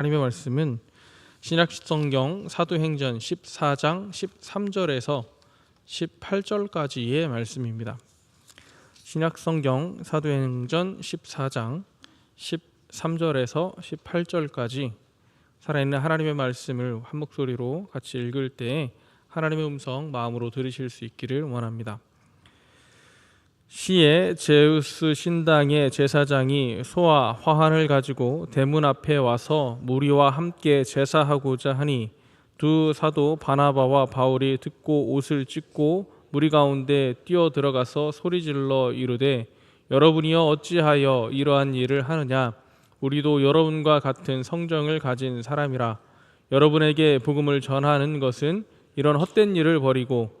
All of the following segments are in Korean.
하나님의 말씀은 신약성경 사도행전 14장 13절에서 18절까지의 말씀입니다. 신약성경 사도행전 14장 13절에서 18절까지 살아있는 하나님의 말씀을 한 목소리로 같이 읽을 때 하나님의 음성 마음으로 들으실 수 있기를 원합니다. 시에 제우스 신당의 제사장이 소와 화환을 가지고 대문 앞에 와서 무리와 함께 제사하고자 하니 두 사도 바나바와 바울이 듣고 옷을 찢고 무리 가운데 뛰어 들어가서 소리질러 이르되 여러분이여 어찌하여 이러한 일을 하느냐? 우리도 여러분과 같은 성정을 가진 사람이라. 여러분에게 복음을 전하는 것은 이런 헛된 일을 버리고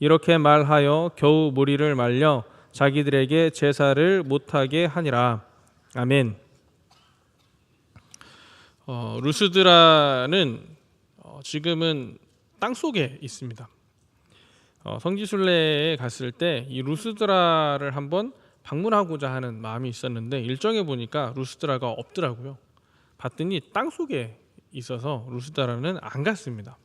이렇게 말하여 겨우 무리를 말려 자기들에게 제사를 못하게 하니라. 아멘. 어, 루스드라는 어, 지금은 땅 속에 있습니다. 어, 성지순례에 갔을 때 이 루스드라를 한번 방문하고자 하는 마음이 있었는데 일정에 보니까 루스드라가 없더라고요. 봤더니 땅 속에 있어서 루스드라는 안 갔습니다.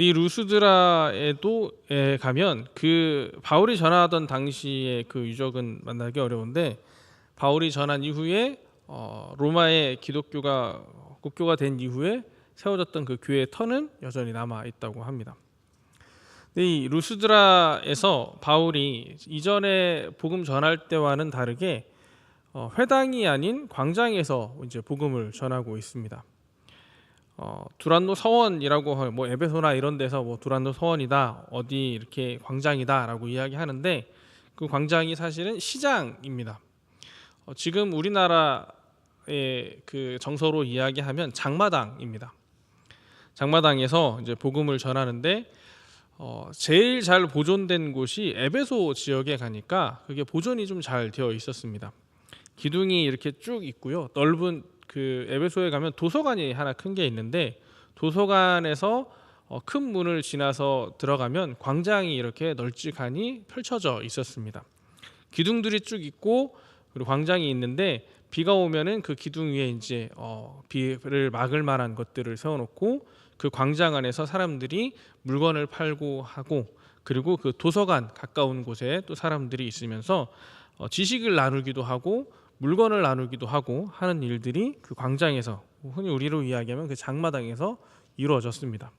이 루스드라에도 에 가면 그 바울이 전하던 당시의 그 유적은 만나기 어려운데 바울이 전한 이후에 어, 로마의 기독교가 국교가 된 이후에 세워졌던 그 교회의 터는 여전히 남아 있다고 합니다. 이 루스드라에서 바울이 이전에 복음 전할 때와는 다르게 어, 회당이 아닌 광장에서 이제 복음을 전하고 있습니다. 어, 두란노 서원이라고 뭐 에베소나 이런 데서 뭐 두란노 서원이다 어디 이렇게 광장이다라고 이야기하는데 그 광장이 사실은 시장입니다. 어, 지금 우리나라의 그 정서로 이야기하면 장마당입니다. 장마당에서 이제 복음을 전하는데 어, 제일 잘 보존된 곳이 에베소 지역에 가니까 그게 보존이 좀 잘 되어 있었습니다. 기둥이 이렇게 쭉 있고요. 넓은 그 에베소에 가면 도서관이 하나 큰 게 있는데 도서관에서 어, 큰 문을 지나서 들어가면 광장이 이렇게 널찍하니 펼쳐져 있었습니다. 기둥들이 쭉 있고 그리고 광장이 있는데 비가 오면은 그 기둥 위에 이제 어, 비를 막을 만한 것들을 세워놓고 그 광장 안에서 사람들이 물건을 팔고 하고 그리고 그 도서관 가까운 곳에 또 사람들이 있으면서 어, 지식을 나누기도 하고 물건을 나누기도 하고 하는 일들이 그 광장에서 흔히 우리로 이야기하면 그 장마당에서 이루어졌습니다.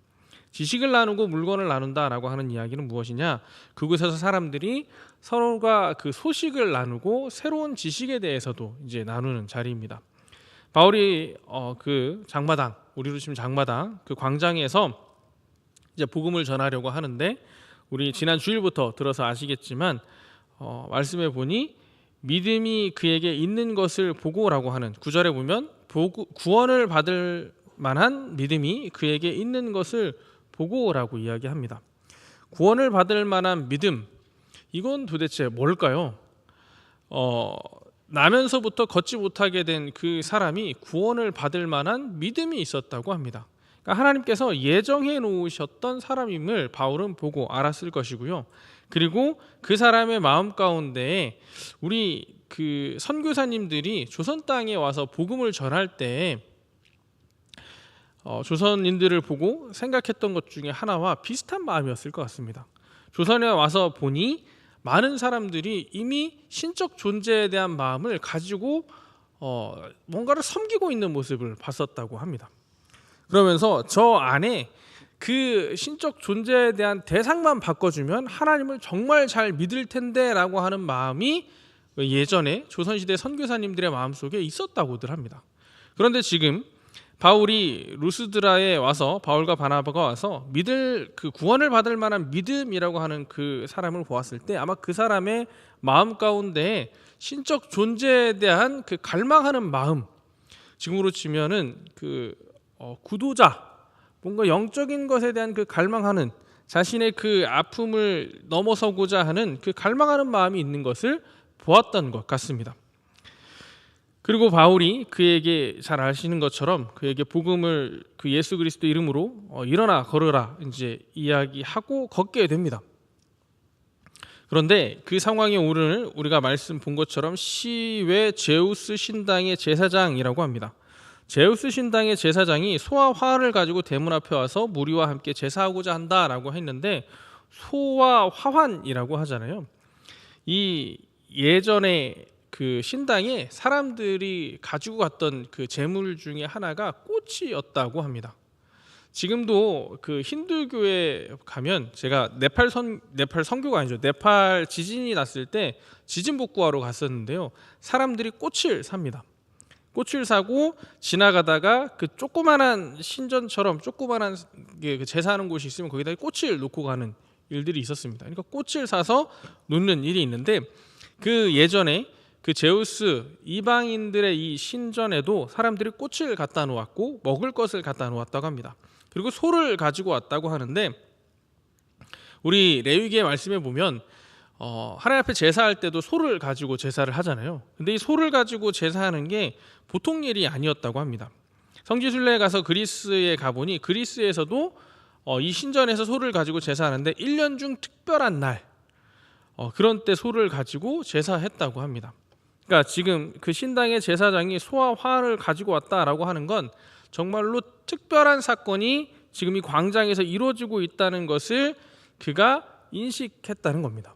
지식을 나누고 물건을 나눈다라고 하는 이야기는 무엇이냐? 그곳에서 사람들이 서로가 그 소식을 나누고 새로운 지식에 대해서도 이제 나누는 자리입니다. 바울이 어, 그 장마당, 우리로 치면 장마당 그 광장에서 이제 복음을 전하려고 하는데 우리 지난 주일부터 들어서 아시겠지만 어, 말씀해 보니 믿음이 그에게 있는 것을 보고라고 하는 구절에 보면 구원을 받을 만한 믿음이 그에게 있는 것을 보고라고 이야기합니다. 구원을 받을 만한 믿음 이건 도대체 뭘까요? 어, 나면서부터 걷지 못하게 된 그 사람이 구원을 받을 만한 믿음이 있었다고 합니다. 그러니까 하나님께서 예정해 놓으셨던 사람임을 바울은 보고 알았을 것이고요. 그리고 그 사람의 마음 가운데 우리 그 선교사님들이 조선 땅에 와서 복음을 전할 때 어, 조선인들을 보고 생각했던 것 중에 하나와 비슷한 마음이었을 것 같습니다. 조선에 와서 보니 많은 사람들이 이미 신적 존재에 대한 마음을 가지고 어, 뭔가를 섬기고 있는 모습을 봤었다고 합니다. 그러면서 저 안에 그 신적 존재에 대한 대상만 바꿔주면 하나님을 정말 잘 믿을 텐데라고 하는 마음이 예전에 조선시대 선교사님들의 마음속에 있었다고들 합니다. 그런데 지금 바울이 루스드라에 와서 바울과 바나바가 와서 믿을 그 구원을 받을 만한 믿음이라고 하는 그 사람을 보았을 때 아마 그 사람의 마음 가운데 신적 존재에 대한 그 갈망하는 마음 지금으로 치면은 그 어, 구도자 뭔가 영적인 것에 대한 그 갈망하는 자신의 그 아픔을 넘어서고자 하는 그 갈망하는 마음이 있는 것을 보았던 것 같습니다. 그리고 바울이 그에게 잘 아시는 것처럼 그에게 복음을 그 예수 그리스도 이름으로 어, 일어나 걸으라 이제 이야기하고 걷게 됩니다. 그런데 그 상황에 오르는 우리가 말씀 본 것처럼 시외 제우스 신당의 제사장이라고 합니다. 제우스 신당의 제사장이 소와 화를 가지고 대문 앞에 와서 무리와 함께 제사하고자 한다라고 했는데 소와 화환이라고 하잖아요. 이 예전에 그 신당에 사람들이 가지고 갔던 그 재물 중에 하나가 꽃이었다고 합니다. 지금도 그 힌두교에 가면 제가 네팔 선 네팔 선교가 아니죠. 네팔 지진이 났을 때 지진 복구하러 갔었는데요. 사람들이 꽃을 삽니다. 꽃을 사고 지나가다가 그 조그만한 신전처럼 조그만한 게그 제사하는 곳이 있으면 거기다 꽃을 놓고 가는 일들이 있었습니다. 그러니까 꽃을 사서 놓는 일이 있는데 그 예전에 그 제우스 이방인들의 이 신전에도 사람들이 꽃을 갖다 놓았고 먹을 것을 갖다 놓았다고 합니다. 그리고 소를 가지고 왔다고 하는데 우리 레위기의 말씀에 보면 어, 하나님 앞에 제사할 때도 소를 가지고 제사를 하잖아요. 근데 이 소를 가지고 제사하는 게 보통 일이 아니었다고 합니다. 성지순례에 가서 그리스에 가보니 그리스에서도 어, 이 신전에서 소를 가지고 제사하는데 1년 중 특별한 날 어, 그런 때 소를 가지고 제사했다고 합니다. 그러니까 지금 그 신당의 제사장이 소와 화를 가지고 왔다라고 하는 건 정말로 특별한 사건이 지금 이 광장에서 이루어지고 있다는 것을 그가 인식했다는 겁니다.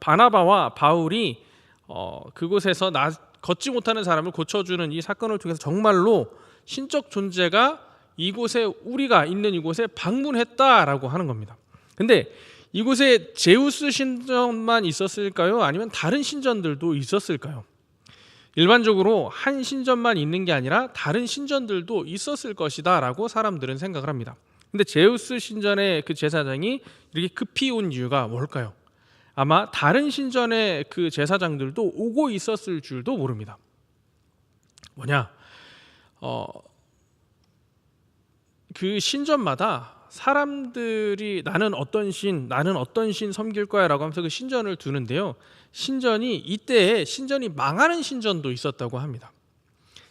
바나바와 바울이 어, 그곳에서 나, 걷지 못하는 사람을 고쳐주는 이 사건을 통해서 정말로 신적 존재가 이곳에 우리가 있는 이곳에 방문했다라고 하는 겁니다. 근데 이곳에 제우스 신전만 있었을까요? 아니면 다른 신전들도 있었을까요? 일반적으로 한 신전만 있는 게 아니라 다른 신전들도 있었을 것이다라고 사람들은 생각을 합니다. 근데 제우스 신전의 그 제사장이 이렇게 급히 온 이유가 뭘까요? 아마 다른 신전의 그 제사장들도 오고 있었을 줄도 모릅니다. 뭐냐? 어, 그 신전마다 사람들이 나는 어떤 신, 나는 어떤 신 섬길 거야라고 하면서 그 신전을 두는데요. 신전이 이때에 신전이 망하는 신전도 있었다고 합니다.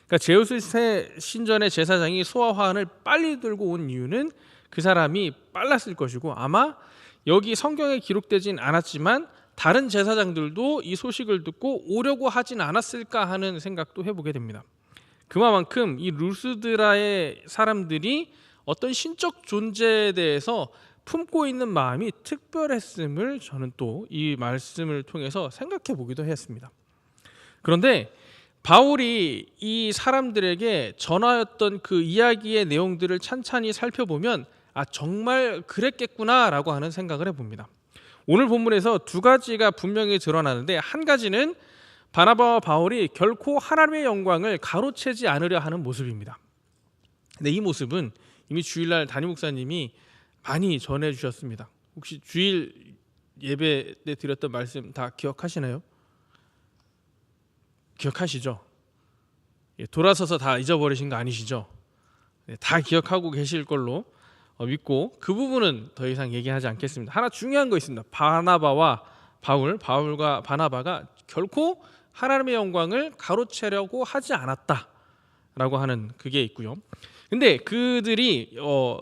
그러니까 제우스 신전의 제사장이 소와 화환을 빨리 들고 온 이유는 그 사람이 빨랐을 것이고 아마 여기 성경에 기록되진 않았지만 다른 제사장들도 이 소식을 듣고 오려고 하진 않았을까 하는 생각도 해보게 됩니다. 그만큼 이 루스드라의 사람들이 어떤 신적 존재에 대해서 품고 있는 마음이 특별했음을 저는 또 이 말씀을 통해서 생각해 보기도 했습니다. 그런데 바울이 이 사람들에게 전하였던 그 이야기의 내용들을 찬찬히 살펴보면 아 정말 그랬겠구나라고 하는 생각을 해봅니다. 오늘 본문에서 두 가지가 분명히 드러나는데 한 가지는 바나바와 바울이 결코 하나님의 영광을 가로채지 않으려 하는 모습입니다. 근데 이 모습은 이미 주일날 담임 목사님이 많이 전해 주셨습니다. 혹시 주일 예배 때 드렸던 말씀 다 기억하시나요? 기억하시죠? 예, 돌아서서 다 잊어버리신 거 아니시죠? 네, 다 기억하고 계실 걸로 어, 믿고 그 부분은 더 이상 얘기하지 않겠습니다. 하나 중요한 거 있습니다. 바나바와 바울, 바울과 바나바가 결코 하나님의 영광을 가로채려고 하지 않았다라고 하는 그게 있고요. 근데 그들이 어,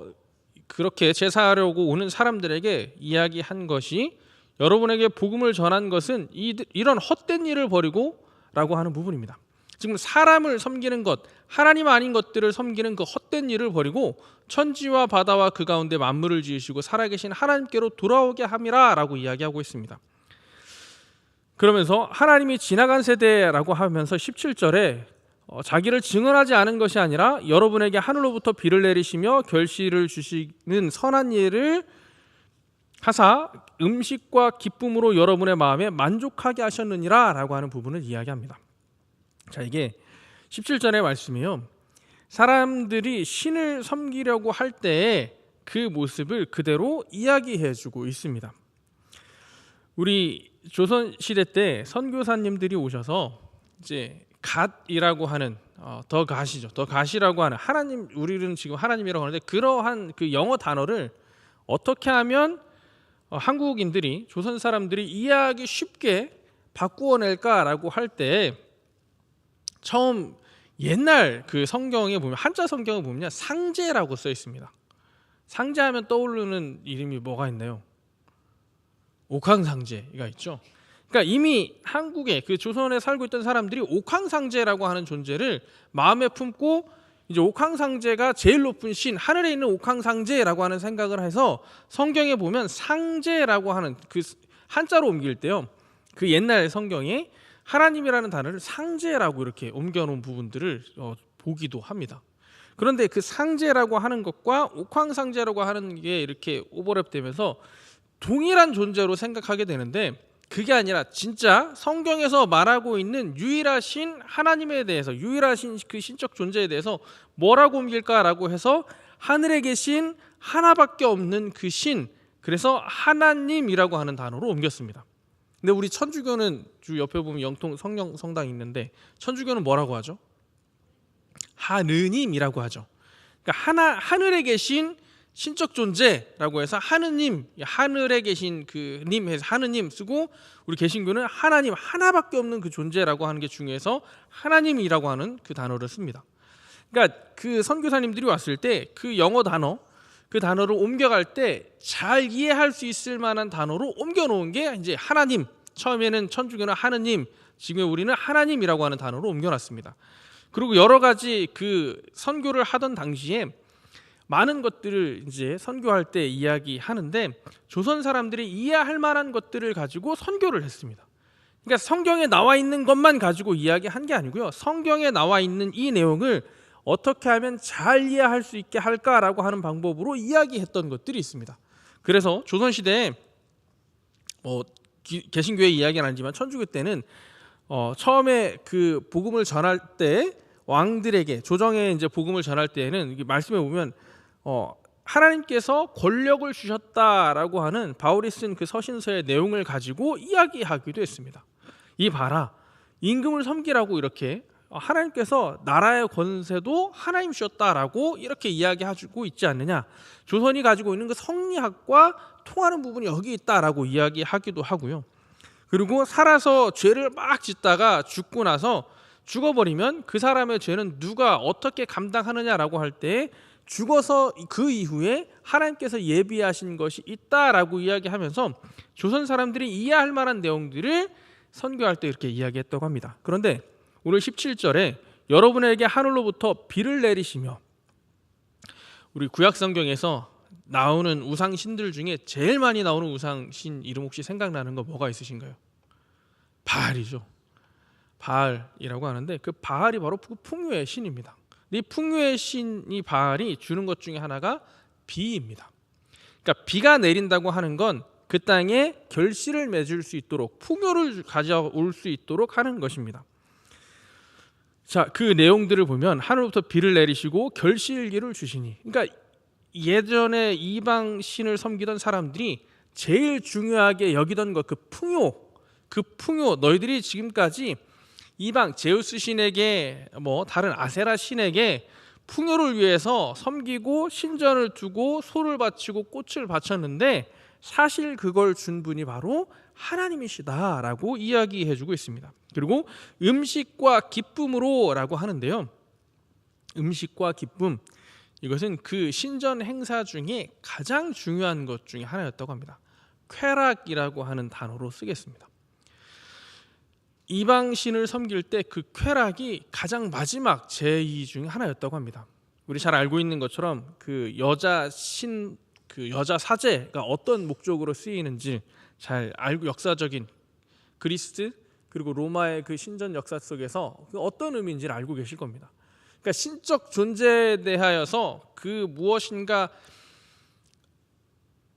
그렇게 제사하려고 오는 사람들에게 이야기한 것이 여러분에게 복음을 전한 것은 이, 이런 헛된 일을 버리고라고 하는 부분입니다. 지금 사람을 섬기는 것, 하나님 아닌 것들을 섬기는 그 헛된 일을 버리고 천지와 바다와 그 가운데 만물을 지으시고 살아계신 하나님께로 돌아오게 함이라라고 이야기하고 있습니다. 그러면서 하나님이 지나간 세대라고 하면서 17절에 어, 자기를 증언하지 않은 것이 아니라 여러분에게 하늘로부터 비를 내리시며 결실을 주시는 선한 일을 하사 음식과 기쁨으로 여러분의 마음에 만족하게 하셨느니라라고 하는 부분을 이야기합니다. 자, 이게 17절의 말씀이요. 사람들이 신을 섬기려고 할 때에 그 모습을 그대로 이야기해 주고 있습니다. 우리 조선 시대 때 선교사님들이 오셔서 이제 갓이라고 하는 어, 더 갓이죠. 더 갓이라고 하는 하나님 우리는 지금 하나님이라고 하는데 그러한 그 영어 단어를 어떻게 하면 어, 한국인들이 조선 사람들이 이해하기 쉽게 바꾸어 낼까라고 할 때 처음 옛날 그 성경에 보면 한자 성경을 보면 상제라고 써 있습니다. 상제하면 떠오르는 이름이 뭐가 있나요? 옥황상제가 있죠. 그러니까 이미 한국에 그 조선에 살고 있던 사람들이 옥황상제라고 하는 존재를 마음에 품고 이제 옥황상제가 제일 높은 신 하늘에 있는 옥황상제라고 하는 생각을 해서 성경에 보면 상제라고 하는 그 한자로 옮길 때요. 그 옛날 성경에 하나님이라는 단어를 상제라고 이렇게 옮겨놓은 부분들을 어, 보기도 합니다. 그런데 그 상제라고 하는 것과 옥황상제라고 하는 게 이렇게 오버랩되면서 동일한 존재로 생각하게 되는데 그게 아니라 진짜 성경에서 말하고 있는 유일하신 하나님에 대해서 유일하신 그 신적 존재에 대해서 뭐라고 옮길까라고 해서 하늘에 계신 하나밖에 없는 그 신 그래서 하나님이라고 하는 단어로 옮겼습니다. 근데 우리 천주교는 주 옆에 보면 영통 성령 성당이 있는데 천주교는 뭐라고 하죠? 하느님이라고 하죠. 그러니까 하나 하늘에 계신 신적 존재라고 해서 하느님 하늘에 계신 그 님 해서 하느님 쓰고 우리 개신교는 하나님 하나밖에 없는 그 존재라고 하는 게 중요해서 하나님이라고 하는 그 단어를 씁니다. 그러니까 그 선교사님들이 왔을 때 그 영어 단어 그 단어를 옮겨갈 때 잘 이해할 수 있을 만한 단어로 옮겨 놓은 게 이제 하나님 처음에는 천주교는 하느님 지금 우리는 하나님이라고 하는 단어로 옮겨 놨습니다. 그리고 여러 가지 그 선교를 하던 당시에 많은 것들을 이제 선교할 때 이야기하는데 조선 사람들이 이해할 만한 것들을 가지고 선교를 했습니다. 그러니까 성경에 나와 있는 것만 가지고 이야기한 게 아니고요. 성경에 나와 있는 이 내용을 어떻게 하면 잘 이해할 수 있게 할까라고 하는 방법으로 이야기했던 것들이 있습니다. 그래서 조선 시대에 뭐 기- 개신교의 이야기는 아니지만 천주교 때는 어, 처음에 그 복음을 전할 때 왕들에게 조정에 이제 복음을 전할 때에는 말씀에 보면 어, 하나님께서 권력을 주셨다라고 하는 바울이 쓴 그 서신서의 내용을 가지고 이야기하기도 했습니다. 이 봐라 임금을 섬기라고 이렇게 어, 하나님께서 나라의 권세도 하나님 주셨다라고 이렇게 이야기하고 있지 않느냐. 조선이 가지고 있는 그 성리학과 통하는 부분이 여기 있다라고 이야기하기도 하고요. 그리고 살아서 죄를 막 짓다가 죽고 나서 죽어버리면 그 사람의 죄는 누가 어떻게 감당하느냐라고 할 때 죽어서 그 이후에 하나님께서 예비하신 것이 있다라고 이야기하면서 조선 사람들이 이해할 만한 내용들을 선교할 때 이렇게 이야기했다고 합니다. 그런데 오늘 17절에 여러분에게 하늘로부터 비를 내리시며 우리 구약 성경에서 나오는 우상 신들 중에 제일 많이 나오는 우상 신 이름 혹시 생각나는 거 뭐가 있으신가요? 바알이죠. 바알이라고 하는데 그 바알이 바로 그 풍요의 신입니다. 이 풍요의 신이 바알이 주는 것 중에 하나가 비입니다. 그러니까 비가 내린다고 하는 건 그 땅에 결실을 맺을 수 있도록 풍요를 가져올 수 있도록 하는 것입니다. 자, 그 내용들을 보면 하늘부터 비를 내리시고 결실기를 주시니. 그러니까 예전에 이방 신을 섬기던 사람들이 제일 중요하게 여기던 것 그 풍요, 그 풍요 너희들이 지금까지 이방 제우스 신에게 뭐 다른 아세라 신에게 풍요를 위해서 섬기고 신전을 두고 소를 바치고 꽃을 바쳤는데 사실 그걸 준 분이 바로 하나님이시다라고 이야기해 주고 있습니다. 그리고 음식과 기쁨으로라고 하는데요. 음식과 기쁨 이것은 그 신전 행사 중에 가장 중요한 것 중에 하나였다고 합니다. 쾌락이라고 하는 단어로 쓰겠습니다. 이방 신을 섬길 때 그 쾌락이 가장 마지막 제의 중 하나였다고 합니다. 우리 잘 알고 있는 것처럼 그 여자 신 그 여자 사제가 어떤 목적으로 쓰이는지 잘 알고 역사적인 그리스 그리고 로마의 그 신전 역사 속에서 그 어떤 의미인지를 알고 계실 겁니다. 그러니까 신적 존재에 대하여서 그 무엇인가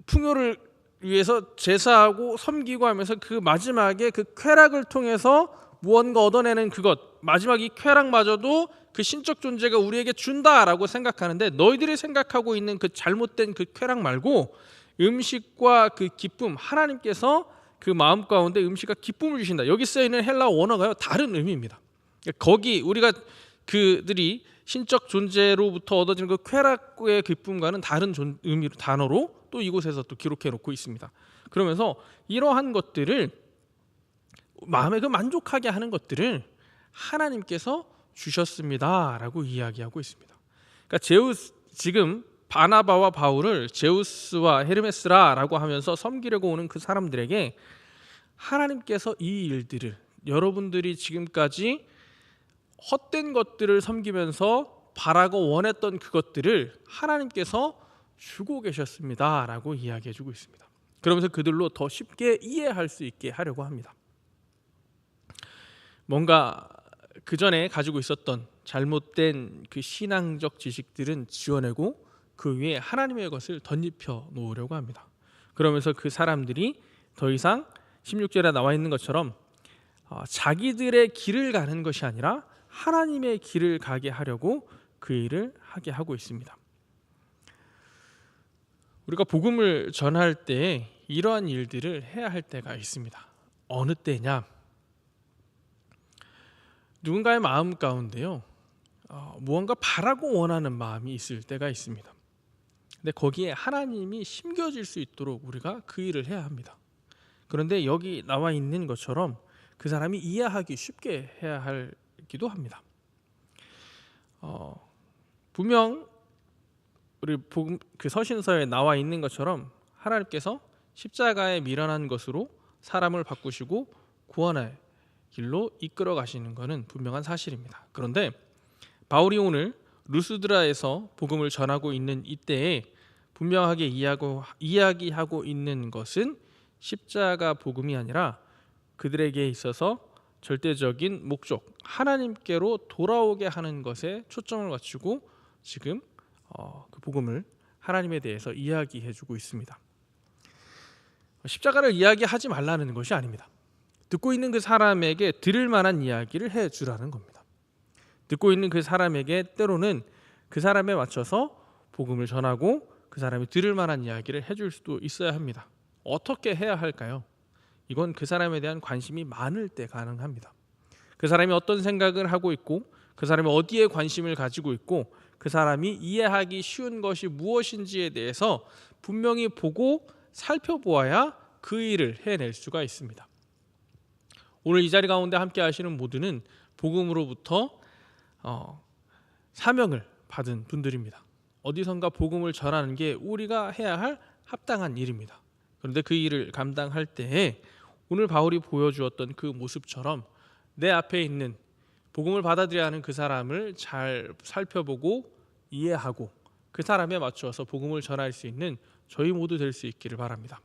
풍요를 위해서 제사하고 섬기고 하면서 그 마지막에 그 쾌락을 통해서 무언가 얻어내는 그것 마지막 이 쾌락마저도 그 신적 존재가 우리에게 준다라고 생각하는데 너희들이 생각하고 있는 그 잘못된 그 쾌락 말고 음식과 그 기쁨 하나님께서 그 마음 가운데 음식과 기쁨을 주신다. 여기 쓰여 있는 헬라 원어가요 다른 의미입니다. 거기 우리가 그들이 신적 존재로부터 얻어지는 그 쾌락의 기쁨과는 다른 존, 의미로 단어로 또 이곳에서 또 기록해 놓고 있습니다. 그러면서 이러한 것들을 마음에 그 만족하게 하는 것들을 하나님께서 주셨습니다라고 이야기하고 있습니다. 그러니까 제우스 지금 바나바와 바울을 제우스와 헤르메스라라고 하면서 섬기려고 오는 그 사람들에게 하나님께서 이 일들을 여러분들이 지금까지 헛된 것들을 섬기면서 바라고 원했던 그것들을 하나님께서 주고 계셨습니다라고 이야기해 주고 있습니다. 그러면서 그들로 더 쉽게 이해할 수 있게 하려고 합니다. 뭔가 그 전에 가지고 있었던 잘못된 그 신앙적 지식들은 지워내고 그 위에 하나님의 것을 덧입혀 놓으려고 합니다. 그러면서 그 사람들이 더 이상 16절에 나와 있는 것처럼 어, 자기들의 길을 가는 것이 아니라 하나님의 길을 가게 하려고 그 일을 하게 하고 있습니다. 우리가 복음을 전할 때 이러한 일들을 해야 할 때가 있습니다. 어느 때냐? 누군가의 마음 가운데요, 어, 무언가 바라고 원하는 마음이 있을 때가 있습니다. 근데 거기에 하나님이 심겨질 수 있도록 우리가 그 일을 해야 합니다. 그런데 여기 나와 있는 것처럼 그 사람이 이해하기 쉽게 해야 하기도 합니다. 어, 분명 우리 복음 그 서신서에 나와 있는 것처럼 하나님께서 십자가에 미련한 것으로 사람을 바꾸시고 구원의 길로 이끌어 가시는 것은 분명한 사실입니다. 그런데 바울이 오늘 루스드라에서 복음을 전하고 있는 이때에 분명하게 이야기하고, 이야기하고 있는 것은 십자가 복음이 아니라 그들에게 있어서 절대적인 목적 하나님께로 돌아오게 하는 것에 초점을 맞추고 지금 어, 그 복음을 하나님에 대해서 이야기해주고 있습니다. 십자가를 이야기하지 말라는 것이 아닙니다. 듣고 있는 그 사람에게 들을 만한 이야기를 해주라는 겁니다. 듣고 있는 그 사람에게 때로는 그 사람에 맞춰서 복음을 전하고 그 사람이 들을 만한 이야기를 해줄 수도 있어야 합니다. 어떻게 해야 할까요? 이건 그 사람에 대한 관심이 많을 때 가능합니다. 그 사람이 어떤 생각을 하고 있고 그 사람이 어디에 관심을 가지고 있고 그 사람이 이해하기 쉬운 것이 무엇인지에 대해서 분명히 보고 살펴보아야 그 일을 해낼 수가 있습니다. 오늘 이 자리 가운데 함께 하시는 모두는 복음으로부터 어, 사명을 받은 분들입니다. 어디선가 복음을 전하는 게 우리가 해야 할 합당한 일입니다. 그런데 그 일을 감당할 때에 오늘 바울이 보여주었던 그 모습처럼 내 앞에 있는 복음을 받아들여야 하는 그 사람을 잘 살펴보고 이해하고 그 사람에 맞추어서 복음을 전할 수 있는 저희 모두 될 수 있기를 바랍니다.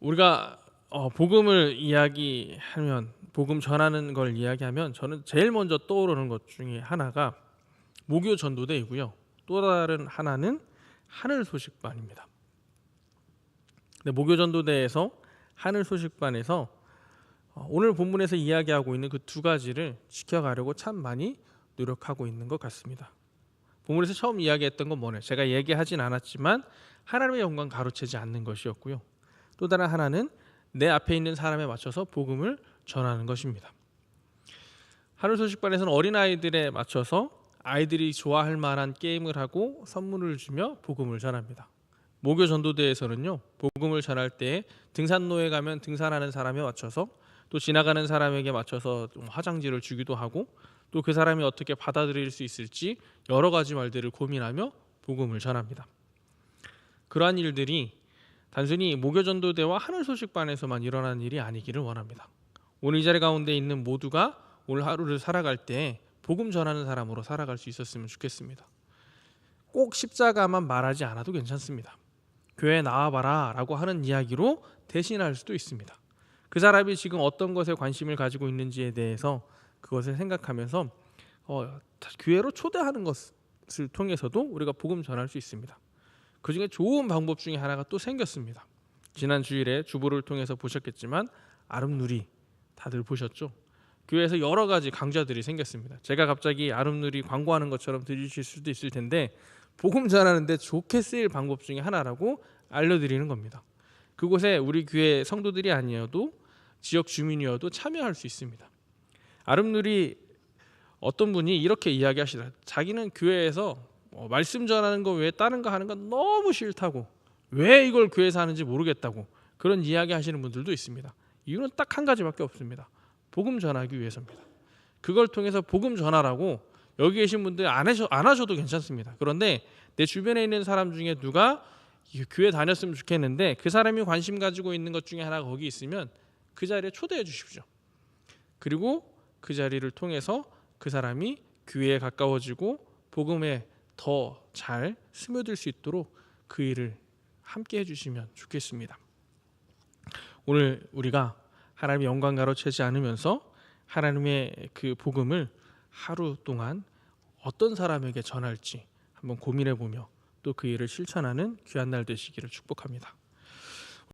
우리가 어, 복음을 이야기하면 복음 전하는 걸 이야기하면 저는 제일 먼저 떠오르는 것 중에 하나가 모교 전도대이고요. 또 다른 하나는 하늘 소식반입니다. 근데 모교 전도대에서 하늘 소식반에서 어, 오늘 본문에서 이야기하고 있는 그 두 가지를 지켜가려고 참 많이 노력하고 있는 것 같습니다. 본문에서 처음 이야기했던 건 뭐냐? 제가 얘기하진 않았지만 하나님의 영광 가로채지 않는 것이었고요. 또 다른 하나는 내 앞에 있는 사람에 맞춰서 복음을 전하는 것입니다. 하늘 소식반에서는 어린 아이들에 맞춰서 아이들이 좋아할 만한 게임을 하고 선물을 주며 복음을 전합니다. 모교 전도대에서는요 복음을 전할 때 등산로에 가면 등산하는 사람에 맞춰서 또 지나가는 사람에게 맞춰서 좀 화장지를 주기도 하고 또 그 사람이 어떻게 받아들일 수 있을지 여러 가지 말들을 고민하며 복음을 전합니다. 그러한 일들이 단순히 모교 전도대와 하늘 소식반에서만 일어나는 일이 아니기를 원합니다. 오늘 이 자리 가운데 있는 모두가 오늘 하루를 살아갈 때 복음 전하는 사람으로 살아갈 수 있었으면 좋겠습니다. 꼭 십자가만 말하지 않아도 괜찮습니다. 교회 나와봐라 라고 하는 이야기로 대신할 수도 있습니다. 그 사람이 지금 어떤 것에 관심을 가지고 있는지에 대해서 그것을 생각하면서 어, 교회로 초대하는 것을 통해서도 우리가 복음 전할 수 있습니다. 그 중에 좋은 방법 중에 하나가 또 생겼습니다. 지난 주일에 주보를 통해서 보셨겠지만 아름누리 다들 보셨죠? 교회에서 여러 가지 강좌들이 생겼습니다. 제가 갑자기 아름누리 광고하는 것처럼 들으실 수도 있을 텐데 복음 전하는데 좋게 쓰일 방법 중에 하나라고 알려드리는 겁니다. 그곳에 우리 교회 성도들이 아니어도 지역 주민이어도 참여할 수 있습니다. 아름누리 어떤 분이 이렇게 이야기하시더라. 자기는 교회에서 어, 말씀 전하는 거 외에 다른 거 하는 건 너무 싫다고 왜 이걸 교회에서 하는지 모르겠다고 그런 이야기 하시는 분들도 있습니다. 이유는 딱 한 가지밖에 없습니다. 복음 전하기 위해서입니다. 그걸 통해서 복음 전하라고 여기 계신 분들 안, 하셔, 안 하셔도 괜찮습니다. 그런데 내 주변에 있는 사람 중에 누가 이 교회 다녔으면 좋겠는데 그 사람이 관심 가지고 있는 것 중에 하나가 거기 있으면 그 자리에 초대해 주십시오. 그리고 그 자리를 통해서 그 사람이 교회에 가까워지고 복음에 더 잘 스며들 수 있도록 그 일을 함께 해주시면 좋겠습니다. 오늘 우리가 하나님의 영광 가로채지 않으면서 하나님의 그 복음을 하루 동안 어떤 사람에게 전할지 한번 고민해 보며 또 그 일을 실천하는 귀한 날 되시기를 축복합니다.